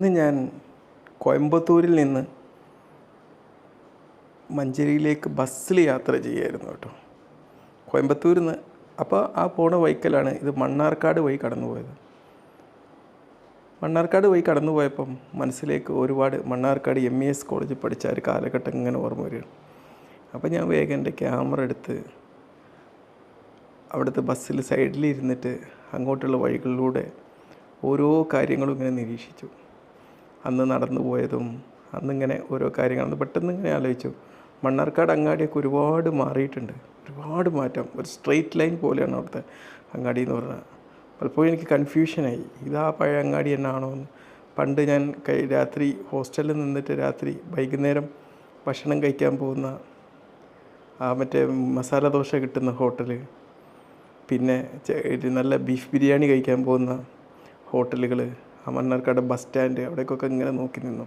ഇന്ന് ഞാൻ കോയമ്പത്തൂരിൽ നിന്ന് മഞ്ചേരിയിലേക്ക് ബസ്സിൽ യാത്ര ചെയ്യായിരുന്നു കേട്ടോ. കോയമ്പത്തൂരിൽ നിന്ന് അപ്പോൾ ആ പോണ വൈക്കലാണ് ഇത് മണ്ണാർക്കാട് വഴി കടന്നു പോയത് മണ്ണാർക്കാട് വഴി കടന്നു പോയപ്പം മനസ്സിലേക്ക് ഒരുപാട് മണ്ണാർക്കാട് എം ഇ എസ് കോളേജിൽ പഠിച്ച ഒരു കാലഘട്ടം ഇങ്ങനെ ഓർമ്മ വരികയാണ്. അപ്പോൾ ഞാൻ വേഗം എന്റെ ക്യാമറ എടുത്ത് അവിടുത്തെ ബസ്സിൽ സൈഡിൽ ഇരുന്നിട്ട് അങ്ങോട്ടുള്ള വഴികളിലൂടെ ഓരോ കാര്യങ്ങളും ഇങ്ങനെ നിരീക്ഷിച്ചു. അന്ന് നടന്നു പോയതും അന്നിങ്ങനെ ഓരോ കാര്യങ്ങൾ പെട്ടെന്ന് ഇങ്ങനെ ആലോചിച്ചു. മണ്ണാർക്കാട് അങ്ങാടിയൊക്കെ ഒരുപാട് മാറിയിട്ടുണ്ട്. ഒരുപാട് മാറ്റം. ഒരു സ്ട്രെയിറ്റ് ലൈൻ പോലെയാണ് അവിടുത്തെ അങ്ങാടി എന്ന് പറഞ്ഞാൽ. പലപ്പോഴും എനിക്ക് കൺഫ്യൂഷനായി ഇതാ പഴയ അങ്ങാടി എന്നാണോ എന്ന്. പണ്ട് ഞാൻ കൈ രാത്രി ഹോസ്റ്റലിൽ നിന്നിട്ട് രാത്രി വൈകുന്നേരം ഭക്ഷണം കഴിക്കാൻ പോകുന്ന ആ മറ്റേ മസാല ദോശ കിട്ടുന്ന ഹോട്ടൽ പിന്നെ നല്ല ബീഫ് ബിരിയാണി കഴിക്കാൻ പോകുന്ന ഹോട്ടലുകൾ ആ മണ്ണാർക്കാട് ബസ് സ്റ്റാൻഡ് അവിടേക്കൊക്കെ ഇങ്ങനെ നോക്കി നിന്നു.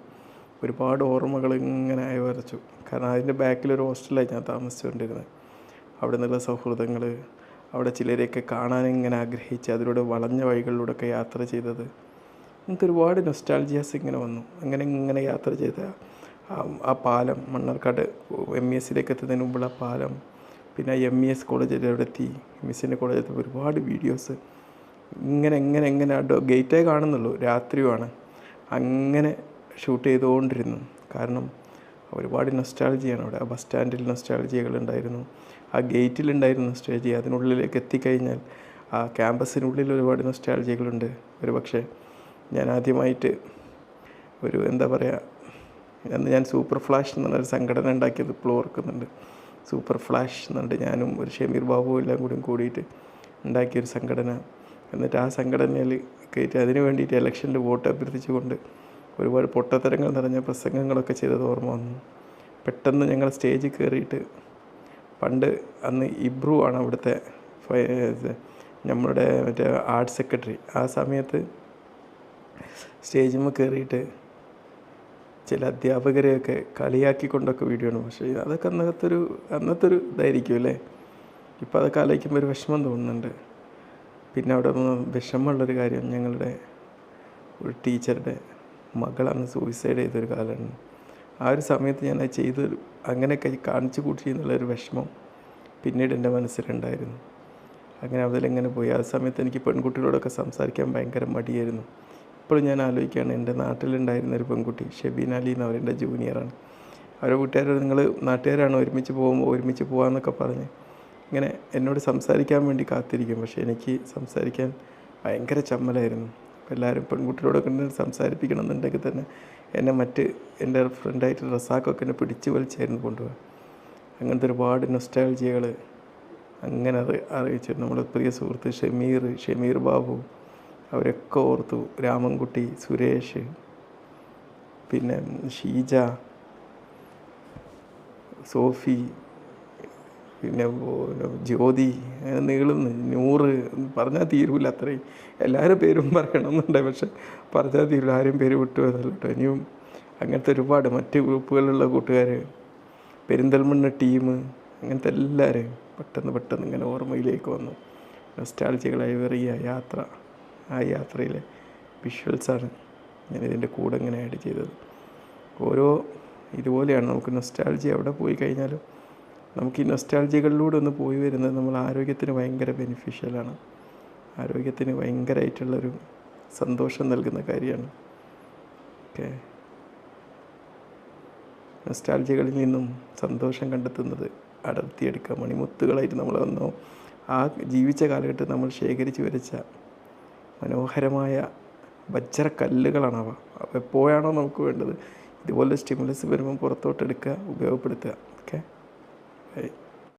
ഒരുപാട് ഓർമ്മകൾ ഇങ്ങനെ വരച്ചു. കാരണം അതിന്റെ ബാക്കിലൊരു ഹോസ്റ്റലായി ഞാൻ താമസിച്ചുകൊണ്ടിരുന്നത്. അവിടെ നിന്നുള്ള സൗഹൃദങ്ങൾ അവിടെ ചിലരെയൊക്കെ കാണാൻ ഇങ്ങനെ ആഗ്രഹിച്ച് അതിലൂടെ വളഞ്ഞ വഴികളിലൂടെയൊക്കെ യാത്ര ചെയ്തത്. എനിക്ക് ഒരുപാട് നൊസ്റ്റാൾജിയാസ് ഇങ്ങനെ വന്നു. അങ്ങനെ ഇങ്ങനെ യാത്ര ചെയ്ത ആ- പാലം മണ്ണാർക്കാട് എം ഇ എസിലേക്ക് എത്തുന്നതിന് മുമ്പുള്ള പാലം പിന്നെ എം ഇ എസ് കോളേജിൽ അവിടെ എത്തി. എം എസ് സിന്റെ കോളേജിൽ ഒരുപാട് വീഡിയോസ് ഇങ്ങനെ എങ്ങനെ എങ്ങനെ ആ ഗേറ്റേ കാണുന്നുള്ളൂ. രാത്രിയുമാണ്. അങ്ങനെ ഷൂട്ട് ചെയ്തുകൊണ്ടിരുന്നു. കാരണം ഒരുപാട് നൊസ്റ്റാൾജിയാണ് അവിടെ. ആ ബസ് സ്റ്റാൻഡിൽ നൊസ്റ്റാൾജികൾ ഉണ്ടായിരുന്നു ആ ഗേറ്റിലുണ്ടായിരുന്ന നൊസ്റ്റാൾജി അതിനുള്ളിലേക്ക് എത്തിക്കഴിഞ്ഞാൽ ആ ക്യാമ്പസിനുള്ളിൽ ഒരുപാട് നൊസ്റ്റാൾജികളുണ്ട് ഒരു പക്ഷേ ഞാൻ ആദ്യമായിട്ട് ഒരു എന്താ പറയുക അന്ന് ഞാൻ സൂപ്പർ ഫ്ലാഷ് എന്ന് പറഞ്ഞൊരു സംഘടന ഉണ്ടാക്കിയത് ഇപ്പോൾ ഓർക്കുന്നുണ്ട്. സൂപ്പർ ഫ്ലാഷ് എന്നുണ്ട് ഞാനും ഒരു ഷമീർ ബാബുവും എല്ലാം കൂടി കൂടിയിട്ട് ഉണ്ടാക്കിയൊരു സംഘടന. എന്നിട്ട് ആ സംഘടനയിൽ കയറ്റി അതിന് വേണ്ടിയിട്ട് ഇലക്ഷനിൽ വോട്ട് അഭ്യർത്ഥിച്ചുകൊണ്ട് ഒരുപാട് പൊട്ടത്തരങ്ങൾ നിറഞ്ഞ പ്രസംഗങ്ങളൊക്കെ ചെയ്തത് ഓർമ്മ വന്നു. പെട്ടെന്ന് ഞങ്ങൾ സ്റ്റേജിൽ കയറിയിട്ട് പണ്ട് അന്ന് ഇബ്രു ആണ് അവിടുത്തെ നമ്മളുടെ മറ്റേ ആർട്ട് സെക്രട്ടറി. ആ സമയത്ത് സ്റ്റേജിൽ കയറിയിട്ട് ചില അധ്യാപകരെയൊക്കെ കളിയാക്കിക്കൊണ്ടൊക്കെ വീഡിയോ ആണ്. പക്ഷേ അതൊക്കെ അന്നത്തെ ഒരു അന്നത്തെ ഒരു ഇതായിരിക്കും അല്ലേ? ഇപ്പോൾ അതൊക്കെ ആലോചിക്കുമ്പോൾ ഒരു വിഷമം തോന്നുന്നുണ്ട്. പിന്നെ അവിടെ വിഷമമുള്ളൊരു കാര്യം ഞങ്ങളുടെ ഒരു ടീച്ചറുടെ മകളാണ് സൂയിസൈഡ് ചെയ്തൊരു കാലമാണ് ആ ഒരു സമയത്ത് ഞാൻ ചെയ്ത് അങ്ങനെയൊക്കെ കാണിച്ചു കൂട്ടി എന്നുള്ളൊരു വിഷമം പിന്നീട് എന്റെ മനസ്സിലുണ്ടായിരുന്നു. അങ്ങനെ അതിലെങ്ങനെ പോയി. ആ സമയത്ത് എനിക്ക് പെൺകുട്ടികളോടൊക്കെ സംസാരിക്കാൻ ഭയങ്കര മടിയായിരുന്നു. ഇപ്പോഴും ഞാൻ ആലോചിക്കുകയാണ് എന്റെ നാട്ടിലുണ്ടായിരുന്ന ഒരു പെൺകുട്ടി ഷെബീൻ അലി എന്ന് പറയുന്ന ജൂനിയറാണ് അവരുടെ വീട്ടുകാരോട് നിങ്ങൾ നാട്ടുകാരാണ് ഒരുമിച്ച് പോകുമ്പോൾ ഒരുമിച്ച് പോകാമെന്നൊക്കെ പറഞ്ഞ് ഇങ്ങനെ എന്നോട് സംസാരിക്കാൻ വേണ്ടി കാത്തിരിക്കും. പക്ഷേ എനിക്ക് സംസാരിക്കാൻ ഭയങ്കര ചമ്മലായിരുന്നു. എല്ലാവരും പെൺകുട്ടികളോടൊക്കെ ഉണ്ടെങ്കിൽ സംസാരിപ്പിക്കണം എന്നുണ്ടെങ്കിൽ തന്നെ എന്നെ മറ്റ് എന്റെ ഫ്രണ്ടായിട്ട് റസാക്കൊക്കെ എന്നെ പിടിച്ച് വലിച്ചായിരുന്നു കൊണ്ടുപോകാൻ. അങ്ങനത്തെ ഒരുപാട് നൊസ്റ്റാൾജികൾ അങ്ങനെ അത് അറിയിച്ചു നമ്മുടെ പ്രിയ സുഹൃത്ത് ഷമീർ ഷമീർ ബാബു അവരൊക്കെ ഓർത്തു. രാമൻകുട്ടി സുരേഷ് പിന്നെ ഷീജ സോഫി പിന്നെ ജ്യോതി നീളുന്നു. നൂറ് പറഞ്ഞാൽ തീരൂല അത്രയും. എല്ലാവരും പേരും പറയണമെന്നുണ്ട് പക്ഷെ പറഞ്ഞാൽ തീരില്ല ആരും പേര് വിട്ടു കേട്ടോ. ഇനിയും അങ്ങനത്തെ ഒരുപാട് മറ്റ് ഗ്രൂപ്പുകളിലുള്ള കൂട്ടുകാർ പെരിന്തൽമണ്ണ ടീം അങ്ങനത്തെ എല്ലാവരെയും പെട്ടെന്ന് പെട്ടെന്ന് ഇങ്ങനെ ഓർമ്മയിലേക്ക് വന്നു. നൊസ്റ്റാൾജികളായി വെറിയ യാത്ര ആ യാത്രയിലെ വിഷ്വൽസാണ് ഞാൻ ഇതിന്റെ കൂടെ ഇങ്ങനെ ആഡ് ചെയ്തത്. ഓരോ ഇതുപോലെയാണ് നമുക്ക് നൊസ്റ്റാൾജി എവിടെ പോയി കഴിഞ്ഞാലും നമുക്ക് ഈ നൊസ്റ്റാൾജികളിലൂടെ ഒന്ന് പോയി വരുന്നത് നമ്മൾ ആരോഗ്യത്തിന് ഭയങ്കര ബെനിഫിഷ്യലാണ് ആരോഗ്യത്തിന് ഭയങ്കരമായിട്ടുള്ളൊരു സന്തോഷം നൽകുന്ന കാര്യമാണ്. ഓക്കെ നൊസ്റ്റാൾജികളിൽ നിന്നും സന്തോഷം കണ്ടെത്തുന്നത് അടർത്തിയെടുക്കുക മണിമുത്തുകളായിട്ട് നമ്മൾ വന്നോ. ആ ജീവിച്ച കാലഘട്ടത്തിൽ നമ്മൾ ശേഖരിച്ച് വരച്ച മനോഹരമായ വജ്രക്കല്ലുകളാണവ അവ. എപ്പോഴാണോ നമുക്ക് വേണ്ടത്. ഇതുപോലെ സ്റ്റിമുലസ് വരുമ്പോൾ പുറത്തോട്ടെടുക്കുക ഉപയോഗപ്പെടുത്തുക. Okay Hey.